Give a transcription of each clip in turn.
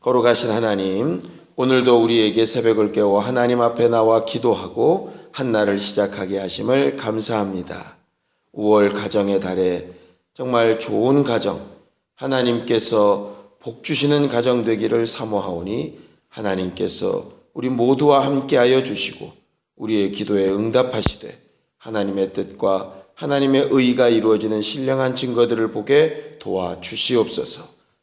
거룩하신 하나님, 오늘도 우리에게 새벽을 깨워 하나님 앞에 나와 기도하고 한 날을 시작하게 하심을 감사합니다. 5월 가정의 달에 정말 좋은 가정, 하나님께서 복 주시는 가정 되기를 사모하오니 하나님께서 우리 모두와 함께하여 주시고 우리의 기도에 응답하시되 하나님의 뜻과 하나님의 의가 이루어지는 신령한 증거들을 보게 도와 주시옵소서.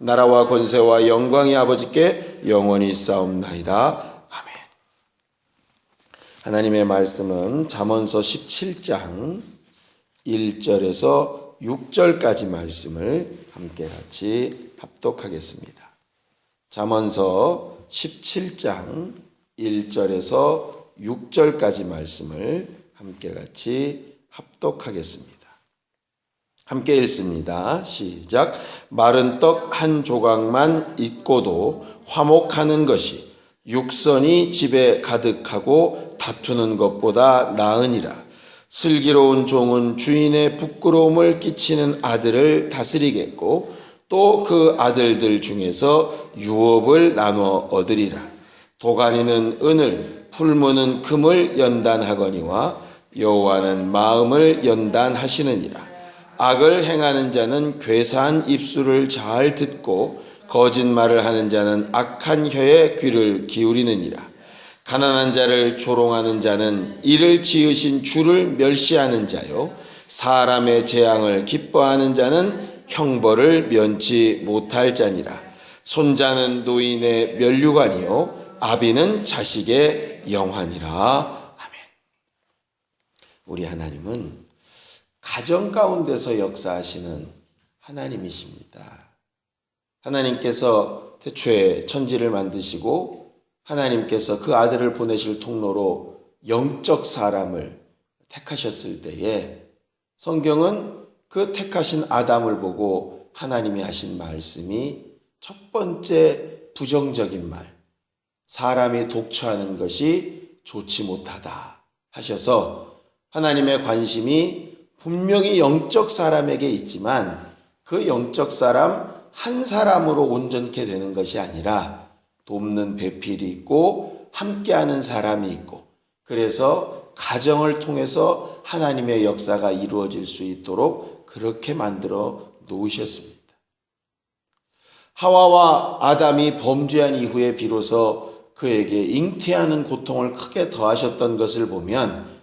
나라와 권세와 영광이 아버지께 영원히 싸움나이다. 아멘. 하나님의 말씀은 잠언서 17장 1절에서 6절까지 말씀을 함께 같이 합독하겠습니다. 잠언서 17장 1절에서 6절까지 말씀을 함께 같이 합독하겠습니다. 함께 읽습니다. 시작. 마른 떡 한 조각만 있고도 화목하는 것이 육선이 집에 가득하고 다투는 것보다 나으니라. 슬기로운 종은 주인의 부끄러움을 끼치는 아들을 다스리겠고 또 그 아들들 중에서 유업을 나누어 얻으리라. 도가니는 은을, 풀무는 금을 연단하거니와 여호와는 마음을 연단하시느니라. 악을 행하는 자는 괴사한 입술을 잘 듣고 거짓말을 하는 자는 악한 혀에 귀를 기울이느니라. 가난한 자를 조롱하는 자는 이를 지으신 주를 멸시하는 자요. 사람의 재앙을 기뻐하는 자는 형벌을 면치 못할 자니라. 손자는 노인의 멸류관이요. 아비는 자식의 영환이라. 아멘. 우리 하나님은 가정 가운데서 역사하시는 하나님이십니다. 하나님께서 태초에 천지를 만드시고 하나님께서 그 아들을 보내실 통로로 영적 사람을 택하셨을 때에 성경은 그 택하신 아담을 보고 하나님이 하신 말씀이 첫 번째 부정적인 말, 사람이 독처하는 것이 좋지 못하다 하셔서 하나님의 관심이 분명히 영적 사람에게 있지만 그 영적 사람 한 사람으로 온전케 되는 것이 아니라 돕는 배필이 있고 함께하는 사람이 있고 그래서 가정을 통해서 하나님의 역사가 이루어질 수 있도록 그렇게 만들어 놓으셨습니다. 하와와 아담이 범죄한 이후에 비로소 그에게 잉태하는 고통을 크게 더하셨던 것을 보면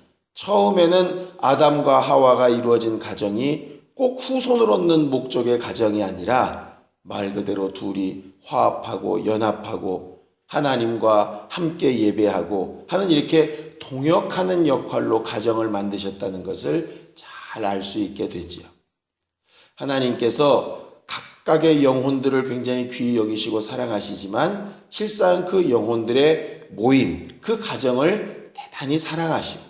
처음에는 아담과 하와가 이루어진 가정이 꼭 후손을 얻는 목적의 가정이 아니라 말 그대로 둘이 화합하고 연합하고 하나님과 함께 예배하고 하는 이렇게 동역하는 역할로 가정을 만드셨다는 것을 잘 알 수 있게 되지요. 하나님께서 각각의 영혼들을 굉장히 귀히 여기시고 사랑하시지만 실상 그 영혼들의 모임, 그 가정을 대단히 사랑하시고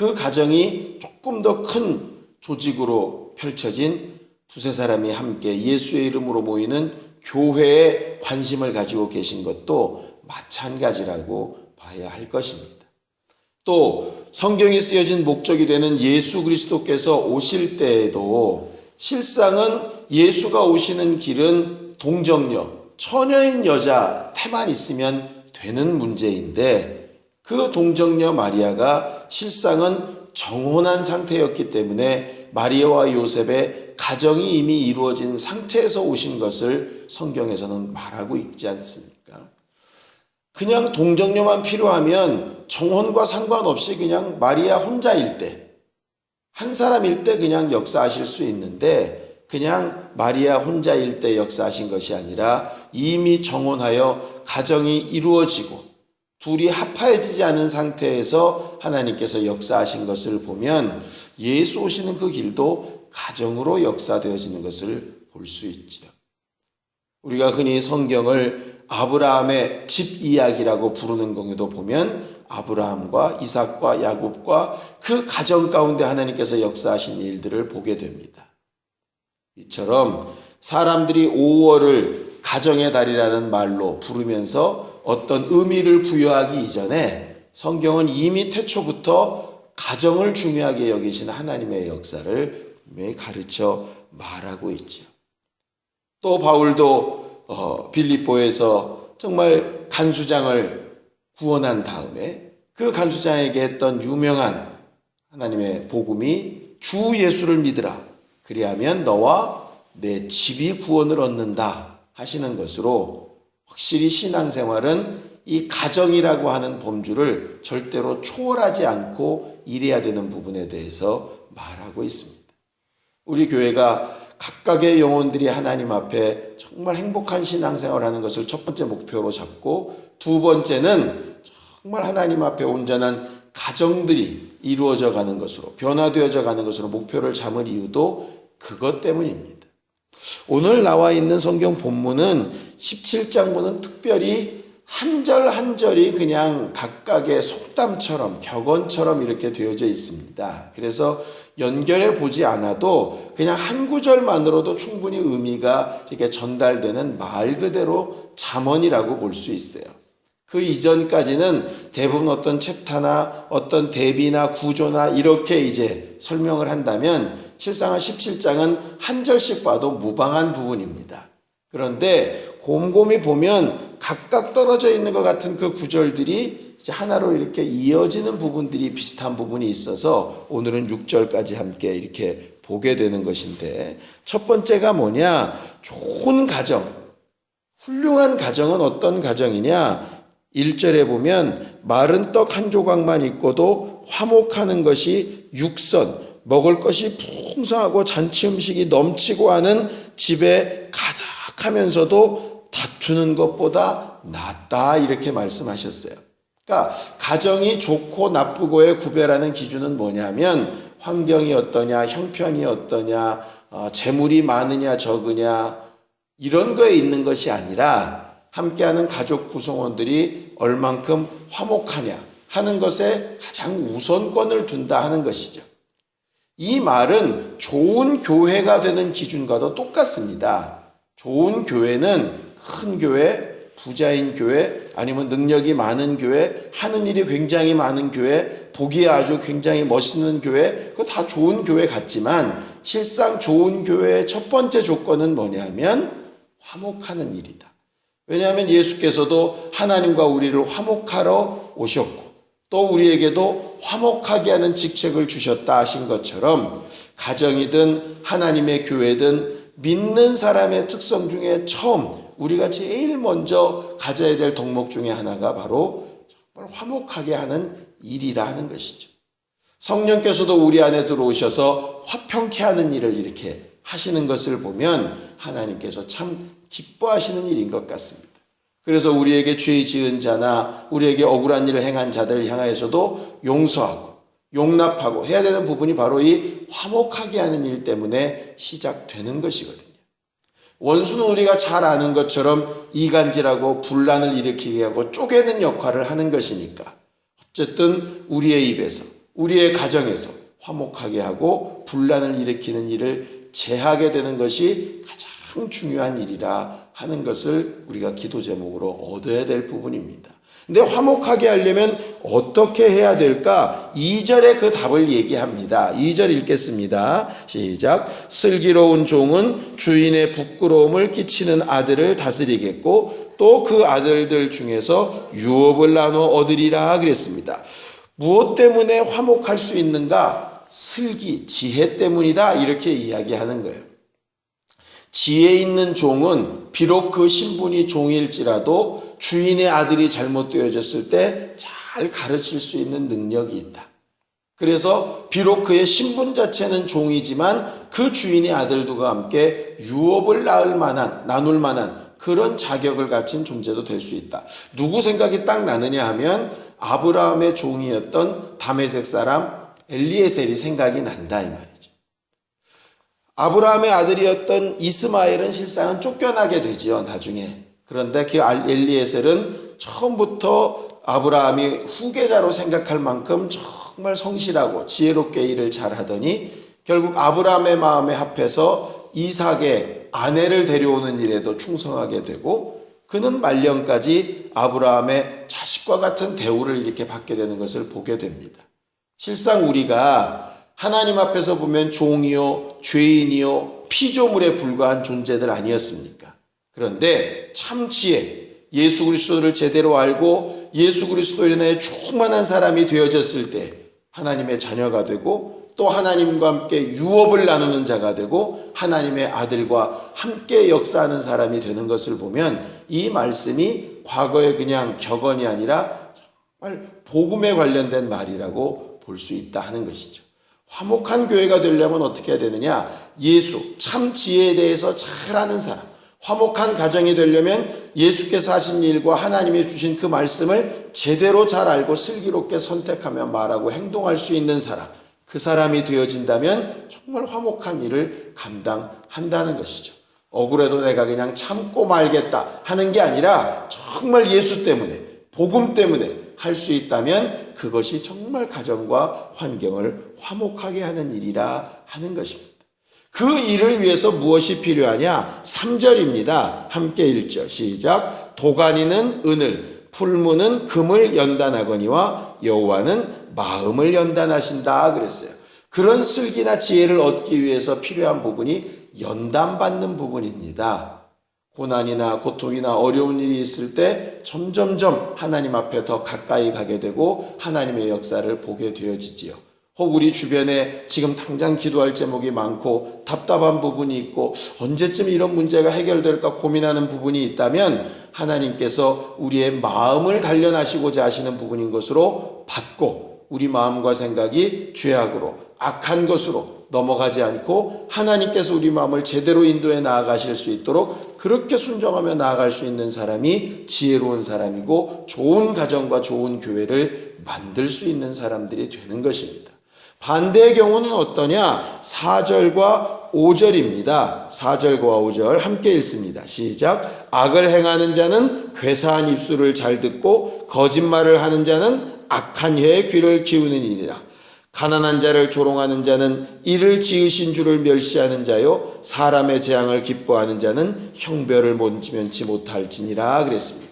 그 가정이 조금 더 큰 조직으로 펼쳐진 두세 사람이 함께 예수의 이름으로 모이는 교회에 관심을 가지고 계신 것도 마찬가지라고 봐야 할 것입니다. 또 성경에 쓰여진 목적이 되는 예수 그리스도께서 오실 때에도 실상은 예수가 오시는 길은 동정녀, 처녀인 여자 태만 있으면 되는 문제인데 그 동정녀 마리아가 실상은 정혼한 상태였기 때문에 마리아와 요셉의 가정이 이미 이루어진 상태에서 오신 것을 성경에서는 말하고 있지 않습니까? 그냥 동정녀만 필요하면 정혼과 상관없이 그냥 마리아 혼자일 때, 한 사람일 때 그냥 역사하실 수 있는데, 그냥 마리아 혼자일 때 역사하신 것이 아니라 이미 정혼하여 가정이 이루어지고 둘이 합하여지지 않은 상태에서 하나님께서 역사하신 것을 보면 예수 오시는 그 길도 가정으로 역사되어지는 것을 볼 수 있지요. 우리가 흔히 성경을 아브라함의 집 이야기라고 부르는 경우도 보면 아브라함과 이삭과 야곱과 그 가정 가운데 하나님께서 역사하신 일들을 보게 됩니다. 이처럼 사람들이 5월을 가정의 달이라는 말로 부르면서 어떤 의미를 부여하기 이전에 성경은 이미 태초부터 가정을 중요하게 여기신 하나님의 역사를 가르쳐 말하고 있죠. 또 바울도 어, 빌립보에서 정말 간수장을 구원한 다음에 그 간수장에게 했던 유명한 하나님의 복음이 주 예수를 믿으라. 그리하면 너와 내 집이 구원을 얻는다 하시는 것으로 확실히 신앙생활은 이 가정이라고 하는 범주를 절대로 초월하지 않고 일해야 되는 부분에 대해서 말하고 있습니다. 우리 교회가 각각의 영혼들이 하나님 앞에 정말 행복한 신앙생활을 하는 것을 첫 번째 목표로 잡고 두 번째는 정말 하나님 앞에 온전한 가정들이 이루어져 가는 것으로 변화되어져 가는 것으로 목표를 잡은 이유도 그것 때문입니다. 오늘 나와 있는 성경 본문은 17장부는 특별히 한 절 한 절이 그냥 각각의 속담처럼 격언처럼 이렇게 되어져 있습니다. 그래서 연결해 보지 않아도 그냥 한 구절만으로도 충분히 의미가 이렇게 전달되는 말 그대로 잠언이라고 볼 수 있어요. 그 이전까지는 대부분 어떤 챕터나 어떤 대비나 구조나 이렇게 이제 설명을 한다면 실상은 17장은 한 절씩 봐도 무방한 부분입니다. 그런데 곰곰이 보면 각각 떨어져 있는 것 같은 그 구절들이 하나로 이렇게 이어지는 부분들이 비슷한 부분이 있어서 오늘은 6절까지 함께 이렇게 보게 되는 것인데 첫 번째가 뭐냐? 좋은 가정. 훌륭한 가정은 어떤 가정이냐? 1절에 보면 마른 떡 한 조각만 있고도 화목하는 것이 육선, 먹을 것이 풍성하고 잔치 음식이 넘치고 하는 집에 가득하면서도 다투는 것보다 낫다 이렇게 말씀하셨어요. 그러니까 가정이 좋고 나쁘고의 구별하는 기준은 뭐냐면 환경이 어떠냐, 형편이 어떠냐, 어, 재물이 많으냐 적으냐 이런 거에 있는 것이 아니라 함께하는 가족 구성원들이 얼만큼 화목하냐 하는 것에 가장 우선권을 둔다 하는 것이죠. 이 말은 좋은 교회가 되는 기준과도 똑같습니다. 좋은 교회는 큰 교회, 부자인 교회, 아니면 능력이 많은 교회, 하는 일이 굉장히 많은 교회, 보기에 아주 굉장히 멋있는 교회, 그거 다 좋은 교회 같지만 실상 좋은 교회의 첫 번째 조건은 뭐냐면 화목하는 일이다. 왜냐하면 예수께서도 하나님과 우리를 화목하러 오셨고 또 우리에게도 화목하게 하는 직책을 주셨다 하신 것처럼 가정이든 하나님의 교회든 믿는 사람의 특성 중에 처음 우리가 제일 먼저 가져야 될 덕목 중에 하나가 바로 정말 화목하게 하는 일이라 하는 것이죠. 성령께서도 우리 안에 들어오셔서 화평케 하는 일을 이렇게 하시는 것을 보면 하나님께서 참 기뻐하시는 일인 것 같습니다. 그래서 우리에게 죄 지은 자나 우리에게 억울한 일을 행한 자들을 향하여서도 용서하고 용납하고 해야 되는 부분이 바로 이 화목하게 하는 일 때문에 시작되는 것이거든요. 원수는 우리가 잘 아는 것처럼 이간질하고 분란을 일으키게 하고 쪼개는 역할을 하는 것이니까 어쨌든 우리의 입에서 우리의 가정에서 화목하게 하고 분란을 일으키는 일을 제하게 되는 것이 가장 중요한 일이라 하는 것을 우리가 기도 제목으로 얻어야 될 부분입니다. 근데 화목하게 하려면 어떻게 해야 될까? 2절에 그 답을 얘기합니다. 2절 읽겠습니다. 시작. 슬기로운 종은 주인의 부끄러움을 끼치는 아들을 다스리겠고 또 그 아들들 중에서 유업을 나눠 얻으리라 그랬습니다. 무엇 때문에 화목할 수 있는가? 슬기, 지혜 때문이다. 이렇게 이야기하는 거예요. 지혜 있는 종은 비록 그 신분이 종일지라도 주인의 아들이 잘못되어졌을 때 잘 가르칠 수 있는 능력이 있다. 그래서 비록 그의 신분 자체는 종이지만 그 주인의 아들들과 함께 유업을 낳을 만한, 나눌 만한 그런 자격을 가진 존재도 될 수 있다. 누구 생각이 딱 나느냐 하면 아브라함의 종이었던 다메섹 사람 엘리에셀이 생각이 난다 이 말이죠. 아브라함의 아들이었던 이스마엘은 실상은 쫓겨나게 되지요, 나중에. 그런데 그 알- 엘리에셀은 처음부터 아브라함이 후계자로 생각할 만큼 정말 성실하고 지혜롭게 일을 잘하더니 결국 아브라함의 마음에 합해서 이삭의 아내를 데려오는 일에도 충성하게 되고 그는 말년까지 아브라함의 자식과 같은 대우를 이렇게 받게 되는 것을 보게 됩니다. 실상 우리가 하나님 앞에서 보면 종이요, 죄인이요, 피조물에 불과한 존재들 아니었습니까? 그런데 참 지혜, 예수 그리스도를 제대로 알고 예수 그리스도로 인하여 충만한 사람이 되어졌을 때 하나님의 자녀가 되고 또 하나님과 함께 유업을 나누는 자가 되고 하나님의 아들과 함께 역사하는 사람이 되는 것을 보면 이 말씀이 과거의 그냥 격언이 아니라 정말 복음에 관련된 말이라고 볼 수 있다 하는 것이죠. 화목한 교회가 되려면 어떻게 해야 되느냐? 예수, 참 지혜에 대해서 잘 아는 사람. 화목한 가정이 되려면 예수께서 하신 일과 하나님이 주신 그 말씀을 제대로 잘 알고 슬기롭게 선택하며 말하고 행동할 수 있는 사람. 그 사람이 되어진다면 정말 화목한 일을 감당한다는 것이죠. 억울해도 내가 그냥 참고 말겠다 하는 게 아니라 정말 예수 때문에, 복음 때문에 할 수 있다면 그것이 정말 가정과 환경을 화목하게 하는 일이라 하는 것입니다. 그 일을 위해서 무엇이 필요하냐? 3절입니다. 함께 읽죠. 시작. 도가니는 은을, 풀무는 금을 연단하거니와 여호와는 마음을 연단하신다 그랬어요. 그런 슬기나 지혜를 얻기 위해서 필요한 부분이 연단받는 부분입니다. 고난이나 고통이나 어려운 일이 있을 때 점점점 하나님 앞에 더 가까이 가게 되고 하나님의 역사를 보게 되어지지요. 혹 우리 주변에 지금 당장 기도할 제목이 많고 답답한 부분이 있고 언제쯤 이런 문제가 해결될까 고민하는 부분이 있다면 하나님께서 우리의 마음을 단련하시고자 하시는 부분인 것으로 받고 우리 마음과 생각이 죄악으로 악한 것으로 넘어가지 않고 하나님께서 우리 마음을 제대로 인도해 나아가실 수 있도록 그렇게 순종하며 나아갈 수 있는 사람이 지혜로운 사람이고 좋은 가정과 좋은 교회를 만들 수 있는 사람들이 되는 것입니다. 반대의 경우는 어떠냐? 4절과 5절입니다. 4절과 5절 함께 읽습니다. 시작. 악을 행하는 자는 괴사한 입술을 잘 듣고 거짓말을 하는 자는 악한 혀에 귀를 기우는 일이라. 가난한 자를 조롱하는 자는 이를 지으신 줄을 멸시하는 자요 사람의 재앙을 기뻐하는 자는 형별을 면치 못할지니라 그랬습니다.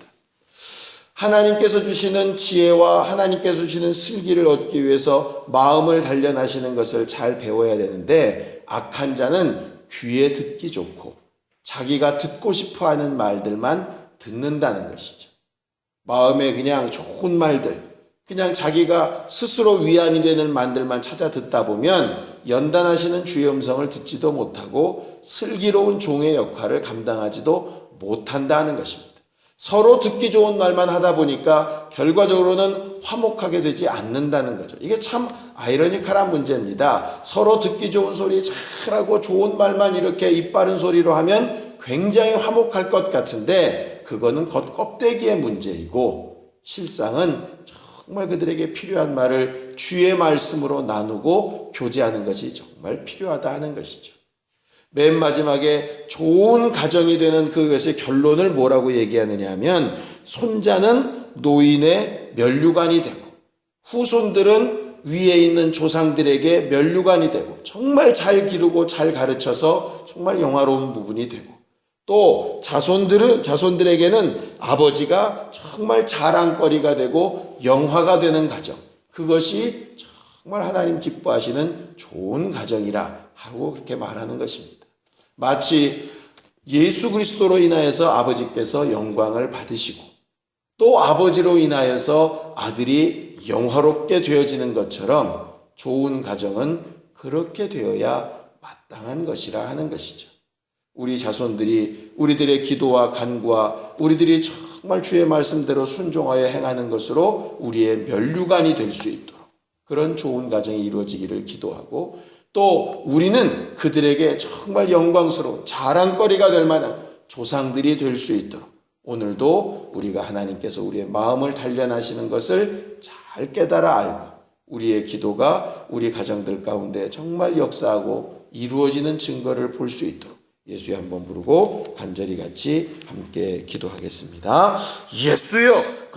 하나님께서 주시는 지혜와 하나님께서 주시는 슬기를 얻기 위해서 마음을 단련하시는 것을 잘 배워야 되는데 악한 자는 귀에 듣기 좋고 자기가 듣고 싶어 하는 말들만 듣는다는 것이죠. 마음에 그냥 좋은 말들, 그냥 자기가 스스로 위안이 되는 말들만 찾아 듣다 보면 연단하시는 주의 음성을 듣지도 못하고 슬기로운 종의 역할을 감당하지도 못한다는 것입니다. 서로 듣기 좋은 말만 하다 보니까 결과적으로는 화목하게 되지 않는다는 거죠. 이게 참 아이러니컬한 문제입니다. 서로 듣기 좋은 소리 잘하고 좋은 말만 이렇게 입 바른 소리로 하면 굉장히 화목할 것 같은데 그거는 겉 껍데기의 문제이고 실상은 정말 그들에게 필요한 말을 주의 말씀으로 나누고 교제하는 것이 정말 필요하다 하는 것이죠. 맨 마지막에 좋은 가정이 되는 그것의 결론을 뭐라고 얘기하느냐 하면 손자는 노인의 면류관이 되고 후손들은 위에 있는 조상들에게 면류관이 되고 정말 잘 기르고 잘 가르쳐서 정말 영화로운 부분이 되고 또 자손들은 자손들에게는 아버지가 정말 자랑거리가 되고 영화가 되는 가정 그것이 정말 하나님 기뻐하시는 좋은 가정이라 하고 그렇게 말하는 것입니다. 마치 예수 그리스도로 인하여서 아버지께서 영광을 받으시고 또 아버지로 인하여서 아들이 영화롭게 되어지는 것처럼 좋은 가정은 그렇게 되어야 마땅한 것이라 하는 것이죠. 우리 자손들이 우리들의 기도와 간구와 우리들이 정말 주의 말씀대로 순종하여 행하는 것으로 우리의 면류관이 될 수 있도록 그런 좋은 가정이 이루어지기를 기도하고 또 우리는 그들에게 정말 영광스러운 자랑거리가 될 만한 조상들이 될 수 있도록 오늘도 우리가 하나님께서 우리의 마음을 단련하시는 것을 잘 깨달아 알고 우리의 기도가 우리 가정들 가운데 정말 역사하고 이루어지는 증거를 볼 수 있도록 예수의 한번 부르고 간절히 같이 함께 기도하겠습니다. 예수여